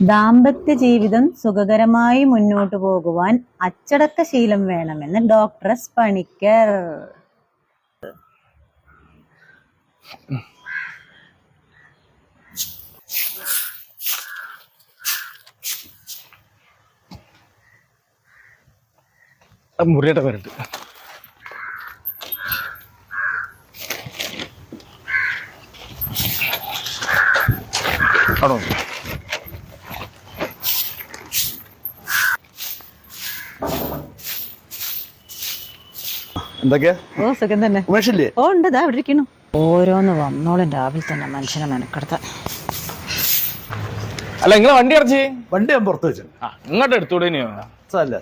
ദാമ്പത്യ ജീവിതം സുഖകരമായി മുന്നോട്ടു പോകുവാൻ അച്ചടക്ക ശീലം വേണമെന്ന് ഡോക്ടർ പണിക്കർ ആണോ? എന്തൊക്കെയാ? ഓ സുഖം തന്നെ. ഉമേഷില്ലേ? ഓ ഉണ്ട്. ദാ ഇവിടെ ഓരോന്ന് വന്നോളും രാവിലെ തന്നെ മനുഷ്യനെ മെനക്കെടുത്താൻ അല്ല നിങ്ങളെ വണ്ടി ഇറച്ചി വണ്ടി ഞാൻ പുറത്ത് വെച്ചു. ഇങ്ങോട്ട് എടുത്തൂടെ ഇനിയോ അല്ല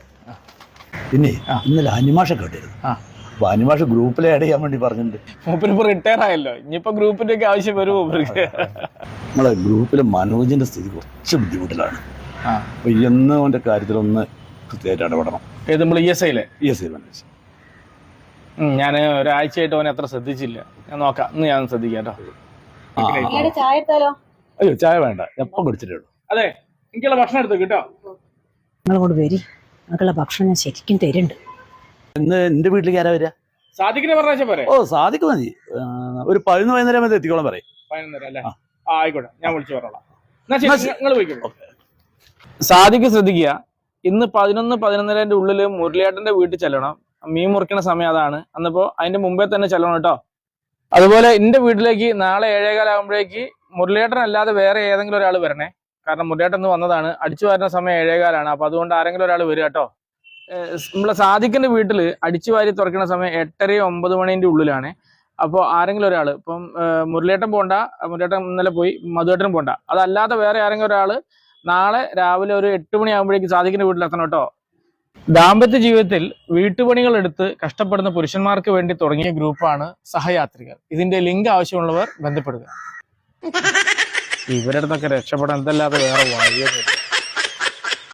പിന്നെ ഇന്നലെ അനിമാഷ കേട്ടിരുന്നു അപ്പൊ അനിമാഷ ഗ്രൂപ്പിൽ ആഡ് ചെയ്യാൻ വേണ്ടി പറഞ്ഞിട്ടുണ്ട്. മൂപ്പര് ഇപ്പൊ റിട്ടയർ ആയല്ലോ. ഇനിയിപ്പോ ഗ്രൂപ്പിന്റെ ഒക്കെ ആവശ്യം വരും മൂപ്പർക്ക് നമ്മളെ ഗ്രൂപ്പിലെ മനോജിന്റെ സ്ഥിതി കുറച്ച് ബുദ്ധിമുട്ടിലാണ്. അപ്പൊ എന്ന് അവന്റെ കാര്യത്തിലൊന്ന് കൃത്യമായിട്ട് ഇടപെടണം. ഏത് നമ്മൾ ഇ എസ് ഐയിലെ ഇ എസ് ഐ മാനേജ് ഞാൻ ഒരാഴ്ചയായിട്ട് അവനെ അത്ര ശ്രദ്ധിച്ചില്ല. ഞാൻ നോക്കാം. ഇന്ന് ഞാൻ ശ്രദ്ധിക്കാം കേട്ടോ. ചായ എടുത്താലോ? അയ്യോ ചായ വേണ്ട. എപ്പം കുടിച്ചിട്ടേ ഉള്ളൂ. അതെ എനിക്കുള്ള ഭക്ഷണം എടുത്തു കേട്ടോ? നിങ്ങളോട് വരി. നിങ്ങൾക്കുള്ള ഭക്ഷണം ഞാൻ ശരിക്കും തരുന്നുണ്ട്. ഇന്ന് എന്റെ വീട്ടിലേക്ക് ആരാ വരിക? സാധിക്കിനെ പറഞ്ഞാൽ പോരെ? ഓ സാധിക്കും മതി. ഒരു പതിനൊന്ന് വൈകുന്നേരം വരെ എത്തിക്കോളാം പറയും. പതിനൊന്നര അല്ലേ? ആ. ആയിക്കോട്ടെ. ഞാൻ വിളിച്ചു പറഞ്ഞോളാം. നിങ്ങൾ പോയിക്കോളൂ. സാധിക്ക് ശ്രദ്ധിക്കുക. ഇന്ന് പതിനൊന്ന് പതിനൊന്നരന്റെ ഉള്ളിൽ മുരളിയാട്ടന്റെ വീട്ടിൽ ചെല്ലണം. മീൻ മുറിക്കണ സമയം അതാണ്. അന്നിപ്പോൾ അതിന്റെ മുമ്പേ തന്നെ ചെല്ലണം കേട്ടോ. അതുപോലെ എന്റെ വീട്ടിലേക്ക് നാളെ ഏഴേകാലാകുമ്പോഴേക്ക് മുരളിയേട്ടൻ അല്ലാതെ വേറെ ഏതെങ്കിലും ഒരാൾ വരണേ. കാരണം മുരളിയേട്ടൻ ഇന്ന് വന്നതാണ്. അടിച്ചു വരുന്ന സമയം ഏഴേകാലാണ്. അപ്പോൾ അതുകൊണ്ട് ആരെങ്കിലും ഒരാൾ വരിക കേട്ടോ. നമ്മളെ സാദിഖിന്റെ വീട്ടിൽ അടിച്ചു വാരി തുറക്കുന്ന സമയം എട്ടര ഒമ്പത് മണിന്റെ ഉള്ളിലാണ്. അപ്പോൾ ആരെങ്കിലും ഒരാൾ ഇപ്പം മുരളിയേട്ടൻ പോണ്ട മുരളിയേട്ടൻ ഇന്നലെ പോയി മധുവേട്ടനും പോണ്ട. അതല്ലാതെ വേറെ ആരെങ്കിലും ഒരാൾ നാളെ രാവിലെ ഒരു എട്ട് മണിയാകുമ്പോഴേക്കും സാധിക്കുന്ന വീട്ടിലെത്തണം കേട്ടോ. ദാമ്പത്യ ജീവിതത്തിൽ വീട്ടുപണികൾ എടുത്ത് കഷ്ടപ്പെടുന്ന പുരുഷന്മാർക്ക് വേണ്ടി തുടങ്ങിയ ഗ്രൂപ്പാണ് സഹയാത്രികർ. ഇതിന്റെ ലിങ്ക് ആവശ്യമുള്ളവർ ബന്ധപ്പെടുക. ഇവരുടെ രക്ഷപ്പെടാൻ എന്തല്ലാതെ വേറെ വഴിയൊന്നുമില്ല.